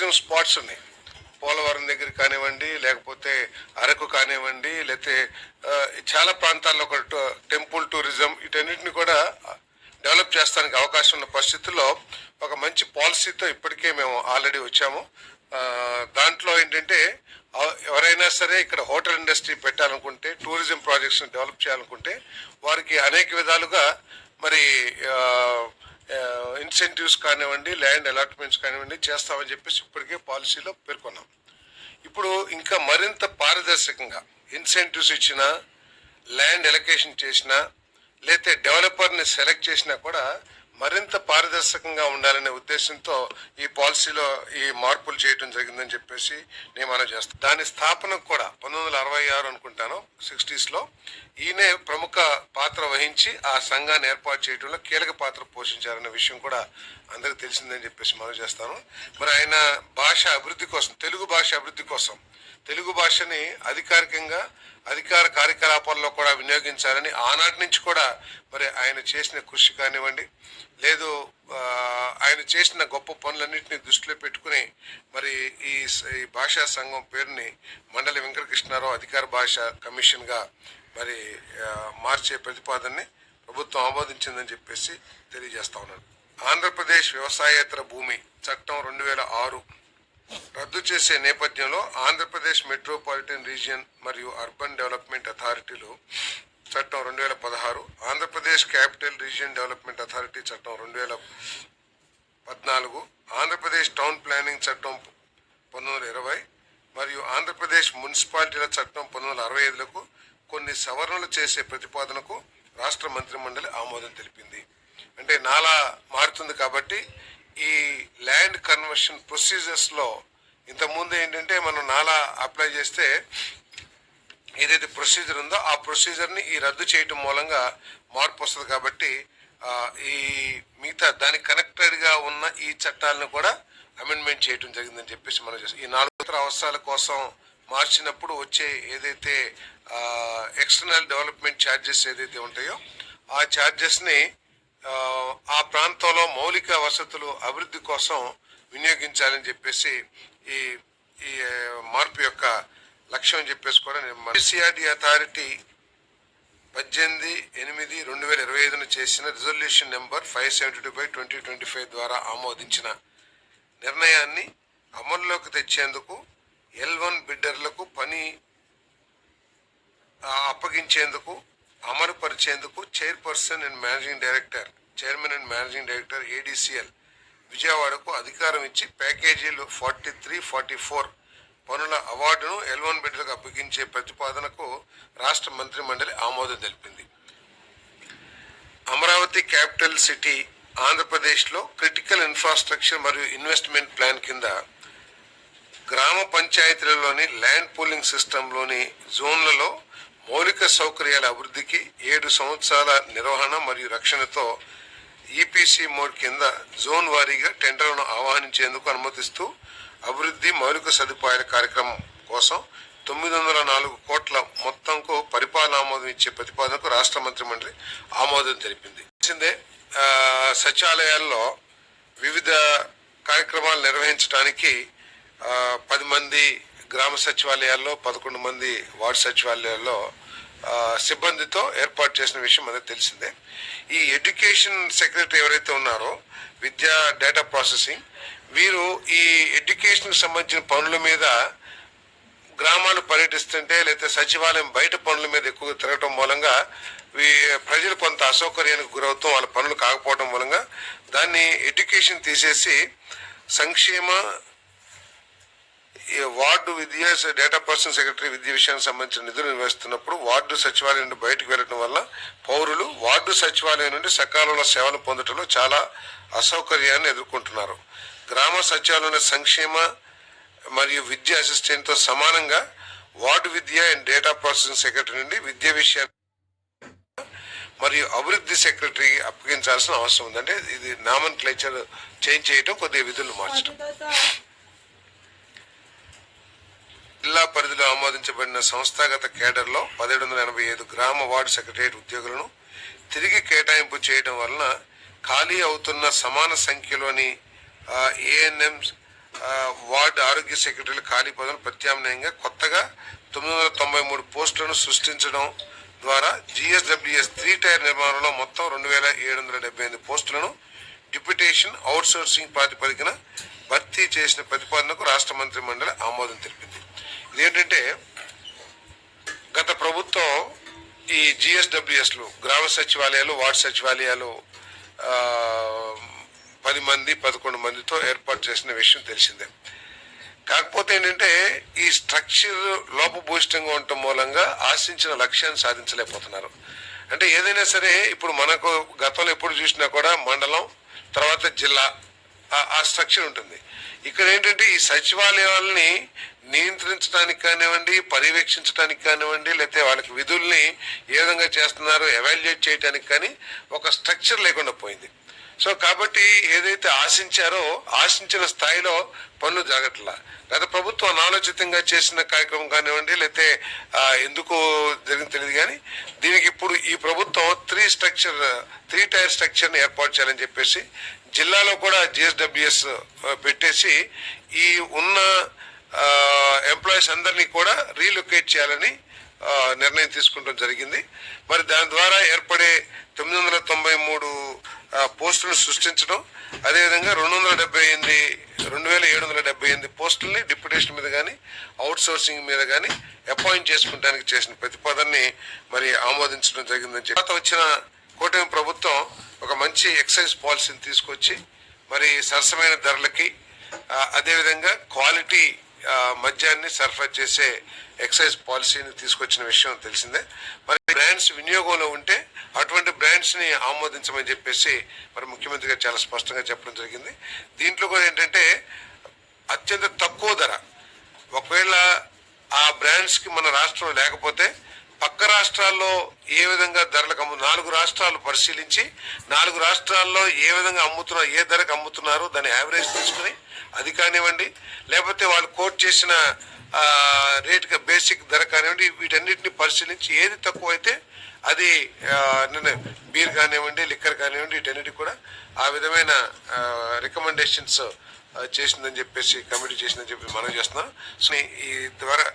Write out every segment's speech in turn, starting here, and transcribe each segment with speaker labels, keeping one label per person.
Speaker 1: Tourism spots ఉన్నాయి. పోలవరం దగ్గర కానివ్వండి లేకపోతే అరకు కానివ్వండి లేకపోతే చాలా ప్రాంతాల్లో ఒక టెంపుల్ టూరిజం వీటన్నిటిని కూడా డెవలప్ చేస్తానికి అవకాశం ఉన్న పరిస్థితుల్లో ఒక మంచి పాలసీతో ఇప్పటికే మేము ఆల్రెడీ వచ్చాము. దాంట్లో ఏంటంటే ఎవరైనా సరే ఇక్కడ హోటల్ ఇండస్ట్రీ పెట్టాలనుకుంటే టూరిజం ప్రాజెక్ట్స్ని డెవలప్ చేయాలనుకుంటే వారికి అనేక విధాలుగా మరి ఇన్సెంటివ్స్ కానివ్వండి ల్యాండ్ అలాట్మెంట్స్ కానివ్వండి చేస్తామని చెప్పేసి ఇప్పటికే పాలసీలో పేర్కొన్నాం. ఇప్పుడు ఇంకా మరింత పారదర్శకంగా ఇన్సెంటివ్స్ ఇచ్చినా ల్యాండ్ ఎలకేషన్ చేసినా లేతే డెవలపర్ని సెలెక్ట్ చేసినా కూడా మరింత పారదర్శకంగా ఉండాలనే ఉద్దేశంతో ఈ పాలసీలో ఈ మార్పులు చేయడం జరిగిందని చెప్పేసి నేను చేస్తాను దాని స్థాపనకు కూడా పంతొమ్మిది వందల అరవై ఆరు అనుకుంటాను సిక్స్టీస్లో ఈయనే ప్రముఖ పాత్ర వహించి ఆ సంఘాన్ని ఏర్పాటు చేయడంలో కీలక పాత్ర పోషించారనే విషయం కూడా అందరికి తెలిసిందని చెప్పేసి మనం చేస్తాను. మరి ఆయన భాష అభివృద్ధి కోసం తెలుగు భాష అభివృద్ధి కోసం తెలుగు భాషని అధికారికంగా అధికార కార్యకలాపాల్లో కూడా వినియోగించాలని ఆనాటి నుంచి కూడా మరి ఆయన చేసిన కృషి కానివ్వండి లేదు ఆయన చేసిన గొప్ప పనులన్నింటినీ దృష్టిలో పెట్టుకుని మరి ఈ భాషా సంఘం పేరుని మండలి వెంకటకృష్ణారావు అధికార భాష కమిషన్గా మరి మార్చే ప్రతిపాదనని ప్రభుత్వం ఆమోదించిందని చెప్పేసి తెలియజేస్తా ఉన్నాను. ఆంధ్రప్రదేశ్ వ్యవసాయేతర భూమి చట్టం రెండు వేల ఆరు రద్దు చేసే నేపథ్యంలో ఆంధ్రప్రదేశ్ మెట్రోపాలిటన్ రీజియన్ మరియు అర్బన్ డెవలప్మెంట్ అథారిటీలు చట్టం రెండు వేల పదహారు Andhra Pradesh capital region development authority చట్టం రెండు వేల పద్నాలుగు ఆంధ్రప్రదేశ్ టౌన్ ప్లానింగ్ చట్టం పంతొమ్మిది వందల ఇరవై మరియు ఆంధ్రప్రదేశ్ మున్సిపాలిటీల చట్టం పంతొమ్మిది వందల అరవై ఐదులకు కొన్ని సవరణలు చేసే ప్రతిపాదనకు రాష్ట్ర మంత్రిమండలి ఆమోదం తెలిపింది. అంటే నాలా మారుతుంది కాబట్టి ఈ ల్యాండ్ కన్వర్షన్ ప్రొసీజర్స్లో ఇంతకుముందు ఏంటంటే మనం నాలా అప్లై చేస్తే ఏదైతే ప్రొసీజర్ ఉందో ఆ ప్రొసీజర్ని ఈ రద్దు చేయటం మూలంగా మార్పు వస్తుంది కాబట్టి ఈ మిగతా దానికి కనెక్టెడ్గా ఉన్న ఈ చట్టాలను కూడా అమెండ్మెంట్ చేయడం జరిగిందని చెప్పేసి మనం చేస్తాం. ఈ నాలుగు అవసరాల కోసం మార్చినప్పుడు వచ్చే ఏదైతే ఎక్స్టర్నల్ డెవలప్మెంట్ ఛార్జెస్ ఏదైతే ఉంటాయో ఆ ఛార్జెస్ని ఆ, ప్రాంతంలో మౌలిక వసతులు అభివృద్ధి కోసం వినియోగించాలని చెప్పేసి ఈ ఈ మార్పు యొక్క లక్ష్యం అని చెప్పేసి కూడా నేను సిఆర్డి అథారిటీ పద్దెనిమిది ఎనిమిది రెండు వేల ఇరవై ఐదున చేసిన resolution number five seventy two by twenty twenty five ద్వారా ఆమోదించిన నిర్ణయాన్ని అమల్లోకి తెచ్చేందుకు ఎల్ వన్ బిడ్డర్లకు పని అప్పగించేందుకు అమలుపరిచేందుకు chairperson and managing director chairman and managing director ADCL విజయవాడకు అధికారం ఇచ్చి ప్యాకేజీలు ఫార్టీ త్రీ ఫార్టీ ఫోర్ పనుల అవార్డును ఎల్వన్ బిడ్డలకు అప్పగించే ప్రతిపాదనకు రాష్ట్ర మంత్రి మండలి ఆమోదం తెలిపింది. అమరావతి క్యాపిటల్ సిటీ ఆంధ్రప్రదేశ్లో క్రిటికల్ ఇన్ఫ్రాస్ట్రక్చర్ మరియు ఇన్వెస్ట్మెంట్ ప్లాన్ కింద గ్రామ పంచాయతీలలోని ల్యాండ్ పూలింగ్ సిస్టంలోని జోన్లలో మౌలిక సౌకర్యాల అభివృద్ధికి ఏడు సంవత్సరాల నిర్వహణ మరియు రక్షణతో ఈపీసీ మోడ్ కింద జోన్ వారీగా టెండర్లను ఆహ్వానించేందుకు అనుమతిస్తూ అభివృద్ధి మౌలిక సదుపాయాల కార్యక్రమం కోసం తొమ్మిది వందల నాలుగు కోట్ల మొత్తంకు పరిపాలన ఆమోదం ఇచ్చే ప్రతిపాదనకు రాష్ట్ర మంత్రి మండలి ఆమోదం తెలిపింది. తెలిసిందే సచివాలయాల్లో వివిధ కార్యక్రమాలు నిర్వహించడానికి పది మంది గ్రామ సచివాలయాల్లో పదకొండు మంది వార్డు సచివాలయాల్లో సిబ్బందితో ఏర్పాటు చేసిన విషయం అనేది తెలిసిందే. ఈ ఎడ్యుకేషన్ సెక్రటరీ ఎవరైతే ఉన్నారో విద్యా డేటా ప్రాసెసింగ్ వీరు ఈ ఎడ్యుకేషన్కి సంబంధించిన పనుల మీద గ్రామాలు పర్యటిస్తుంటే లేకపోతే సచివాలయం బయట పనుల మీద ఎక్కువగా తిరగటం మూలంగా వీ- ప్రజలు కొంత అసౌకర్యానికి గురవుతాం వాళ్ళ పనులు కాకపోవడం మూలంగా దాన్ని ఎడ్యుకేషన్ తీసేసి సంక్షేమ ఈ వార్డు విద్య డేటా పర్సన్ సెక్రటరీ విద్య విషయానికి సంబంధించిన నిధులు నిర్వహిస్తున్నప్పుడు వార్డు సచివాలయం నుండి బయటకు వెళ్ళడం వల్ల పౌరులు వార్డు సచివాలయం నుండి సకాలంలో సేవలు పొందడంలో చాలా అసౌకర్యాన్ని ఎదుర్కొంటున్నారు. గ్రామ సచివాలయం సంక్షేమ మరియు విద్య అసిస్టెంట్తో సమానంగా వార్డు విద్య అండ్ డేటా ప్రాసెసింగ్ సెక్రటరీ నుండి విద్య విషయాన్ని మరియు అభివృద్ధి సెక్రటరీ అప్పగించాల్సిన అవసరం ఉందంటే ఇది నామన్ క్లేచర్ చేంజ్ చేయడం కొద్దిగా విధులు మార్చడం జిల్లా పరిధిలో ఆమోదించబడిన సంస్థాగత కేడర్లో పదిహేడు వందల ఎనభై ఐదు గ్రామ వార్డు సెక్రటరియట్ ఉద్యోగులను తిరిగి కేటాయింపు చేయడం వలన ఖాళీ అవుతున్న సమాన సంఖ్యలోని ఏఎన్ఎం వార్డు ఆరోగ్య సెక్రటరీలు ఖాళీ పదవులు ప్రత్యామ్నాయంగా కొత్తగా తొమ్మిది వందల తొంభై మూడు పోస్టులను సృష్టించడం ద్వారా జిఎస్డబ్ల్యూఎస్ త్రీ టైర్ నిర్మాణంలో మొత్తం రెండు వేల ఏడు వందల డెబ్బై ఎనిమిది పోస్టులను డిప్యుటేషన్ అవుట్సోర్సింగ్ ప్రాతిపదికన భర్తీ చేసిన ప్రతిపాదనకు రాష్ట్ర మంత్రి మండలి ఆమోదం తెలిపింది. ఇదేంటంటే గత ప్రభుత్వం ఈ జిఎస్డబ్ల్యూఎస్లు గ్రామ సచివాలయాలు వార్డు సచివాలయాలు పది మంది పదకొండు మందితో ఏర్పాటు చేసిన విషయం తెలిసిందే. కాకపోతే ఏంటంటే ఈ స్ట్రక్చర్ లోపభూయిష్టంగా ఉండటం మూలంగా ఆశించిన లక్ష్యాన్ని సాధించలేకపోతున్నారు. అంటే ఏదైనా సరే ఇప్పుడు మనకు గతంలో ఎప్పుడు చూసినా కూడా మండలం తర్వాత జిల్లా ఆ స్ట్రక్చర్ ఉంటుంది. ఇక్కడ ఏంటంటే ఈ సచివాలయాలని నియంత్రించడానికి కానివ్వండి పర్యవేక్షించడానికి కానివ్వండి లేకపోతే వాళ్ళకి విధుల్ని ఏ విధంగా చేస్తున్నారు ఎవాల్యుయేట్ చేయడానికి కానీ ఒక స్ట్రక్చర్ లేకుండా పోయింది. సో కాబట్టి ఏదైతే ఆశించారో ఆశించిన స్థాయిలో పనులు జరగట్లా. గత ప్రభుత్వం అనాలోచితంగా చేసిన కార్యక్రమం కానివ్వండి లేకపోతే ఎందుకు జరిగింది తెలియదు కానీ దీనికి ఇప్పుడు ఈ ప్రభుత్వం త్రీ స్ట్రక్చర్ త్రీ టైర్ స్ట్రక్చర్ని ఏర్పాటు చేయాలని చెప్పేసి జిల్లాలో కూడా జిఎస్డబ్ల్యూఎస్ పెట్టేసి ఈ ఉన్న ఎంప్లాయీస్ అందరినీ కూడా రీలొకేట్ చేయాలని నిర్ణయం తీసుకోవడం జరిగింది. మరి దాని ద్వారా ఏర్పడే తొమ్మిది వందల తొంభై మూడు పోస్టులను సృష్టించడం అదేవిధంగా రెండు వందల డెబ్బై ఎనిమిది రెండు వేల ఏడు వందల డెబ్బై ఎనిమిది పోస్టుల్ని డిప్యుటేషన్ మీద కానీ అవుట్ సోర్సింగ్ మీద కానీ అపాయింట్ చేసుకుంటానికి చేసిన ప్రతిపాదనని మరి ఆమోదించడం జరిగిందని చెప్పి. తర్వాత వచ్చిన కూటమి ప్రభుత్వం ఒక మంచి ఎక్సైజ్ పాలసీని తీసుకొచ్చి మరి సరసమైన ధరలకి అదేవిధంగా క్వాలిటీ మద్యాన్ని సరఫరా చేసే ఎక్సైజ్ పాలసీని తీసుకొచ్చిన విషయం తెలిసిందే. మరి బ్రాండ్స్ వినియోగంలో ఉంటే అటువంటి బ్రాండ్స్ని ఆమోదించమని చెప్పేసి మరి ముఖ్యమంత్రి గారు చాలా స్పష్టంగా చెప్పడం జరిగింది. దీంట్లో కూడా ఏంటంటే అత్యంత తక్కువ ధర. ఒకవేళ ఆ బ్రాండ్స్కి మన రాష్ట్రంలో లేకపోతే పక్క రాష్ట్రాల్లో ఏ విధంగా ధరలకు అమ్ము నాలుగు రాష్ట్రాలు పరిశీలించి నాలుగు రాష్ట్రాల్లో ఏ విధంగా అమ్ముతున్నారు ఏ ధరకు అమ్ముతున్నారు దాని యావరేజ్ తీసుకుని అది కానివ్వండి లేకపోతే వాళ్ళు కోట్ చేసిన ఆ, రేట్ బేసిక్ ధర కానివ్వండి వీటన్నిటిని పరిశీలించి ఏది తక్కువ అయితే అది బీర్ కానివ్వండి లిక్కర్ కానివ్వండి వీటన్నిటి కూడా ఆ విధమైన రికమెండేషన్స్ చేసిందని చెప్పేసి కమిటీ చేసిందని చెప్పి మనం చేస్తున్నాం. సో ఈ ద్వారా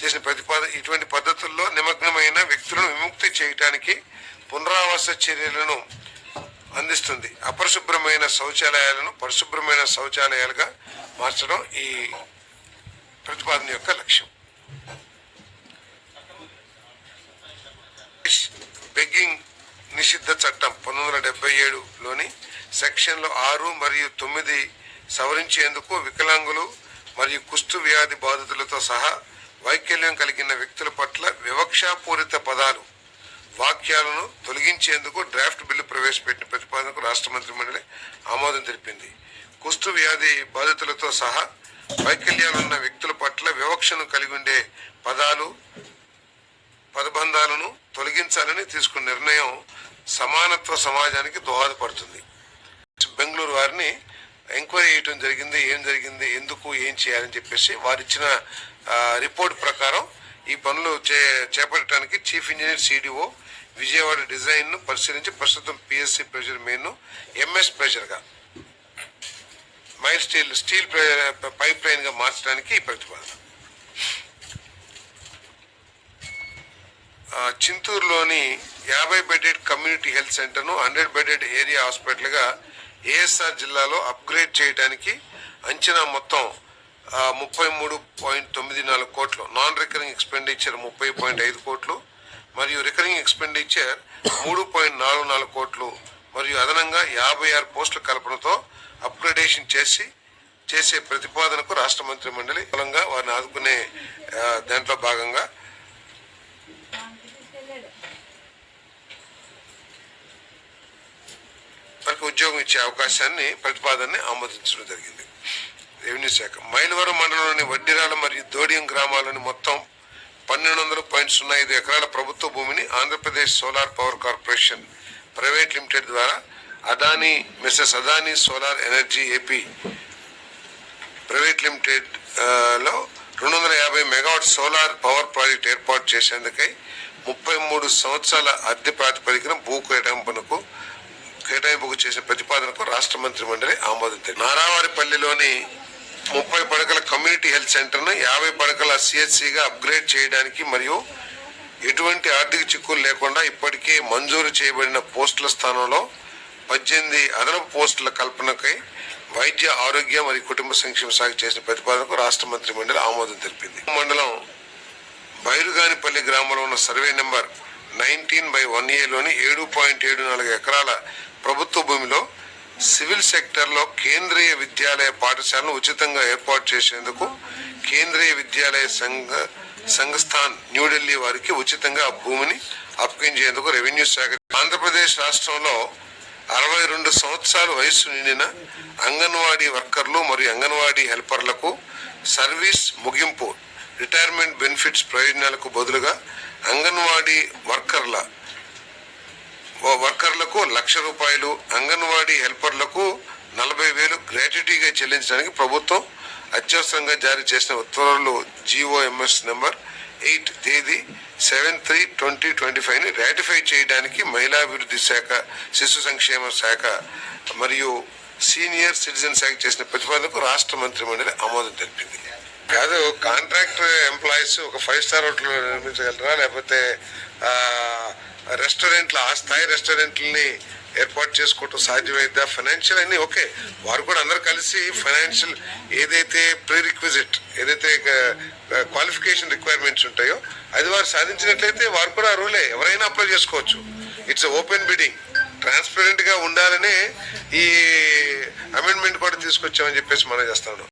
Speaker 1: చేసిన ప్రతిపాదన ఇటువంటి పద్ధతుల్లో నిమగ్నమైన వ్యక్తులను విముక్తి చేయటానికి పునరావాస చర్యలను అందిస్తుంది. అపరిశుభ్రమైన శౌచాలయాలను పరిశుభ్రమైన శౌచాలయాలుగా మార్చడం ఈ ప్రతిపాదన యొక్క లక్ష్యం. బెగ్గింగ్ నిషిద్ధ చట్టం పంతొమ్మిది వందల డెబ్బై ఏడులోని సెక్షన్లు ఆరు మరియు తొమ్మిది సవరించేందుకు వికలాంగులు మరియు కుష్టు వ్యాధి బాధితులతో సహా వైకల్యం కలిగిన వ్యక్తుల పట్ల వివక్షాపూరిత పదాలు వాక్యాలను తొలగించేందుకు డ్రాఫ్ట్ బిల్లు ప్రవేశపెట్టిన ప్రతిపాదనకు రాష్ట్ర మంత్రి మండలి ఆమోదం తెలిపింది. కుష్టు వ్యాధి బాధితులతో సహా వైకల్యాలున్న వ్యక్తుల పట్ల వివక్షను కలిగి ఉండే పదాలు పదబంధాలను తొలగించాలని తీసుకున్న నిర్ణయం సమానత్వ సమాజానికి దోహదపడుతుంది. బెంగళూరు వారిని ఎంక్వైరీ చేయడం జరిగింది ఏం జరిగింది ఎందుకు ఏం చేయాలని చెప్పేసి వారిచ్చిన రిపోర్ట్ ప్రకారం ఈ పనులు చే చేపట్టడానికి చీఫ్ ఇంజనీర్ సిడిఓ విజయవాడ డిజైన్ను పరిశీలించి ప్రస్తుతం పిఎస్సి ప్రెషర్ మెయిన్ను ఎంఎస్ ప్రెషర్గా మైల్ స్టీల్ స్టీల్ పైప్ లైన్గా మార్చడానికి ఈ ప్రతిపాదన. చింతూరులోని యాభై బెడెడ్ కమ్యూనిటీ హెల్త్ సెంటర్ను హండ్రెడ్ బెడెడ్ ఏరియా హాస్పిటల్గా ఏఎస్ఆర్ జిల్లాలో అప్గ్రేడ్ చేయడానికి అంచనా మొత్తం ముప్పై మూడు పాయింట్ తొమ్మిది నాలుగు కోట్లు నాన్ రికరింగ్ ఎక్స్పెండిచర్ ముప్పై పాయింట్ ఐదు కోట్లు మరియు రికరింగ్ ఎక్స్పెండిచర్ మూడు పాయింట్ నాలుగు నాలుగు కోట్లు మరియు అదనంగా యాభై ఆరు పోస్టుల కల్పనతో అప్గ్రేడేషన్ చేసి చేసే ప్రతిపాదనకు రాష్ట్ర మంత్రి మండలి బలంగా వారిని ఆదుకునే దాంట్లో భాగంగా వారికి ఉద్యోగం ఇచ్చే అవకాశాన్ని ప్రతిపాదనని ఆమోదించడం జరిగింది. రెవెన్యూ శాఖ. మైలవరం మండలంలోని వడ్డిరాల మరియు దోడియం గ్రామాలని మొత్తం పన్నెండు వందల పాయింట్ సున్నా ఐదు ఎకరాల ప్రభుత్వ భూమిని Andhra Pradesh solar power corporation private limited ద్వారా Adani messrs Adani solar energy AP private లిమిటెడ్లో రెండు వందల యాభై మెగావాట్ సోలార్ పవర్ ప్రాజెక్ట్ ఏర్పాటు చేసేందుకై ముప్పై మూడు సంవత్సరాల అద్దె ప్రాతిపదికన భూ కేటాయింపునకు కేటాయింపుకు చేసిన ప్రతిపాదనకు రాష్ట్ర మంత్రి మండలి ఆమోదించారు నారావారిపల్లిలోని ముప్పై పడకల కమ్యూనిటీ హెల్త్ సెంటర్ను యాభై పడకల సిహెచ్సిగా అప్గ్రేడ్ చేయడానికి మరియు ఎటువంటి ఆర్థిక చిక్కులు లేకుండా ఇప్పటికే మంజూరు చేయబడిన పోస్టుల స్థానంలో పద్దెనిమిది అదనపు పోస్టుల కల్పనకై వైద్య ఆరోగ్య మరియు కుటుంబ సంక్షేమ శాఖ చేసిన ప్రతిపాదనకు రాష్ట్ర మంత్రి మండలి ఆమోదం తెలిపింది. మండలం బైరుగానిపల్లి గ్రామంలో ఉన్న survey number ninety by one ఏలోని ఏడు పాయింట్ ఏడు నాలుగు ఎకరాల ప్రభుత్వ భూమిలో సివిల్ సెక్టర్లో కేంద్రీయ విద్యాలయ పాఠశాలను ఉచితంగా ఏర్పాటు చేసేందుకు కేంద్రీయ విద్యాలయ సంఘ సంఘస్థాన్ న్యూఢిల్లీ వారికి ఉచితంగా భూమిని అప్పగించేందుకు రెవెన్యూ శాఖ ఆంధ్రప్రదేశ్ రాష్ట్రంలో అరవై రెండు సంవత్సరాల వయస్సు నిండిన అంగన్వాడీ వర్కర్లు మరియు అంగన్వాడీ హెల్పర్లకు సర్వీస్ ముగింపు రిటైర్మెంట్ బెనిఫిట్స్ ప్రయోజనాలకు బదులుగా అంగన్వాడీ వర్కర్ల వర్కర్లకు లక్ష రూపాయలు అంగన్వాడీ హెల్పర్లకు నలభై వేలు గ్రాట్యుటీగా చెల్లించడానికి ప్రభుత్వం అత్యవసరంగా జారీ చేసిన ఉత్తర్వులు జీఓఎంఎస్ నెంబర్ ఎయిట్ తేదీ సెవెన్ త్రీ ట్వంటీ ట్వంటీ ఫైవ్ని రాటిఫై చేయడానికి మహిళాభివృద్ధి శాఖ శిశు సంక్షేమ శాఖ మరియు సీనియర్ సిటిజన్ శాఖ చేసిన ప్రతిపాదనకు రాష్ట్ర మంత్రి మండలి ఆమోదం తెలిపింది. కాదు కాంట్రాక్ట్ ఎంప్లాయీస్ ఒక ఫైవ్ స్టార్ హోటల్ నిర్మించగలరా? లేకపోతే రెస్టారెంట్లు ఆ స్థాయి రెస్టారెంట్లని ఏర్పాటు చేసుకోవటం సాధ్యమైద్దా ఫైనాన్షియల్ అన్ని ఓకే. వారు కూడా అందరు కలిసి ఫైనాన్షియల్ ఏదైతే ప్రీ రిక్విజిట్ ఏదైతే క్వాలిఫికేషన్ రిక్వైర్మెంట్స్ ఉంటాయో అది వారు సాధించినట్లయితే వారు కూడా రూలే ఎవరైనా అప్లై చేసుకోవచ్చు. ఇట్స్ ఓపెన్ బిడింగ్ ట్రాన్స్పరెంట్గా ఉండాలనే ఈ అమెండ్మెంట్ కూడా తీసుకొచ్చామని చెప్పేసి మనం చేస్తాను